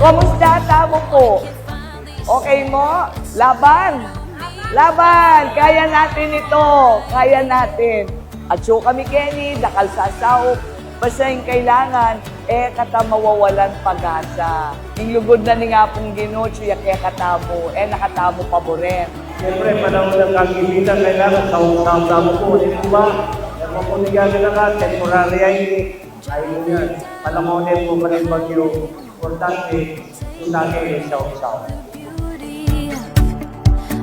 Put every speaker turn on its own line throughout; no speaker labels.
Kamusta tamo po? Okay mo? Laban! Laban! Kaya natin ito! Kaya natin! At so kami, Kenny, dakal sa sao. Basta yung kailangan, eh, kata mawawalan pag-asa. Yung lugod na ni nga pong ginotso, yak kaya katamo, eh, nakatamo pa mo rin.
Siyempre, panahon ng kagibitan, kailangan taong-taong po. Hindi po ba? Yung mga punigagin na ka, temporary ay ay mo yan. Palamunin mo pa rin bagyo. Importante, yung lagi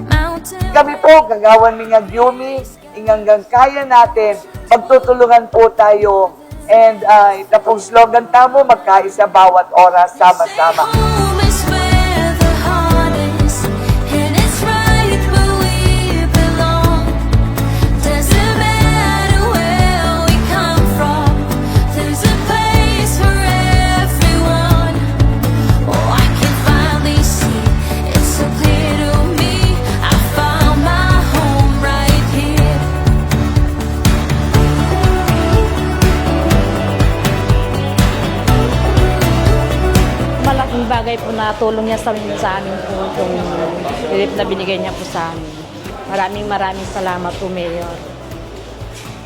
mountain.
Kami po, gagawan mi nga Gyumi, inganggang kaya natin, magtutulungan po tayo. And uh, itapong slogan tamo, magkaisa bawat oras, sama-sama.
Bagay po na tulong niya sa sa amin po itong relief na binigay niya po sa amin. Maraming maraming salamat po, Mayor.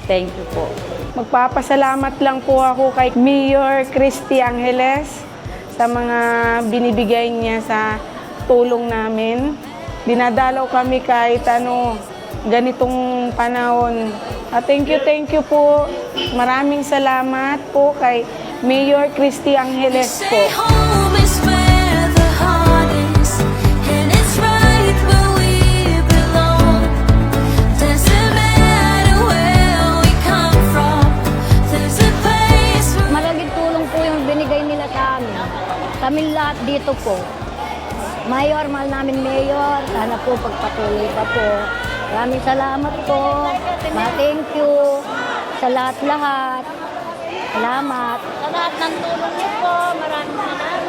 Thank you po.
Magpapasalamat lang po ako kay Mayor Christy Angeles sa mga binibigay niya sa tulong namin. Dinadalaw kami kahit ano, ganitong panahon. Ah, thank you, thank you po. Maraming salamat po kay Mayor Christy Angeles po.
Kami lahat dito po. Mayor, mahal namin Mayor. Sana po pagpatuloy pa po. Maraming salamat po. Ma, thank you sa lahat-lahat. Salamat.
Sa lahat ng tulong niyo po, maraming salamat.